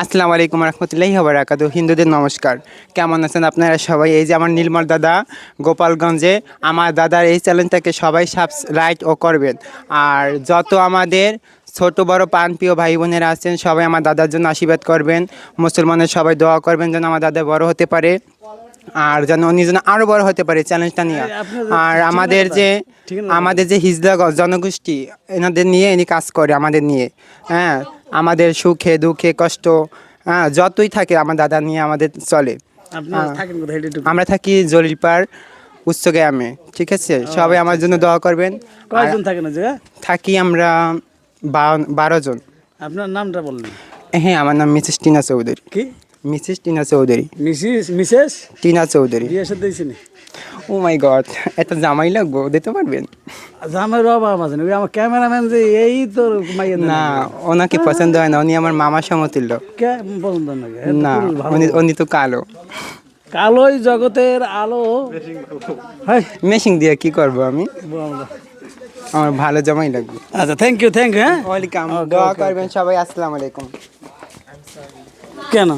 আসসালামু আলাইকুম রহমতুল্লাহি বারাকাতু হিন্দুদের নমস্কার। কেমন আছেন আপনারা সবাই? এই যে আমার নীলমল দাদা, গোপালগঞ্জে আমার দাদার এই চ্যানেলটাকে সবাই সাবস্ক্রাইব ও করবেন। আর যত আমাদের ছোট, বড় পান প্রিয় ভাই বোনেরা আছেন, সবাই আমার দাদার জন্য আশীর্বাদ করবেন। মুসলমানের সবাই দোয়া করবেন যেন আমার দাদা বড় হতে পারে। আর যেন উনি যেন আরও বড় হতে পারে চ্যালেঞ্জটা নিয়ে। আর আমাদের যে আমাদের যে হিজলা জনগোষ্ঠী এনাদের নিয়ে ইনি কাজ করে আমাদের নিয়ে। হ্যাঁ আমাদের সুখে দুঃখে কষ্ট হ্যাঁ যতই থাকে আমার দাদা নিয়ে আমাদের চলে। একটু আমরা থাকি জলিলপাড় উচ্চ গ্রামে ঠিক আছে? সবাই আমার জন্য দোয়া করবেন। কয়জন থাকেন থাকি আমরা বারো জন। আপনার নামটা বললেন হ্যাঁ আমার নাম মিসেস টিনা চৌধুরী। কি? Mrs Tina Chowdhury. Mrs Mrs? Tina Chowdhury. বিয়ে সাথে দিয়েছেন ও মাই গড এত জামাই লাগবো দিতে পারবেন? জামাই অভাব আছে না ওই আমার ক্যামেরাম্যান যে এই তো মাইয়া না ওনাকে পছন্দ হয় না উনি আমার মামার সমতুল্য। কে পছন্দ না উনি উনি তো কালো। কালোই জগতের আলো। মেশিং দিয়ে কি করব আমি? আমার ভালো জামাই লাগবে। আচ্ছা থ্যাংক ইউ থ্যাংক ইউ হ্যাঁ? ওয়েলকাম দোয়া করবেন সবাই আসসালামু আলাইকুম। কেন?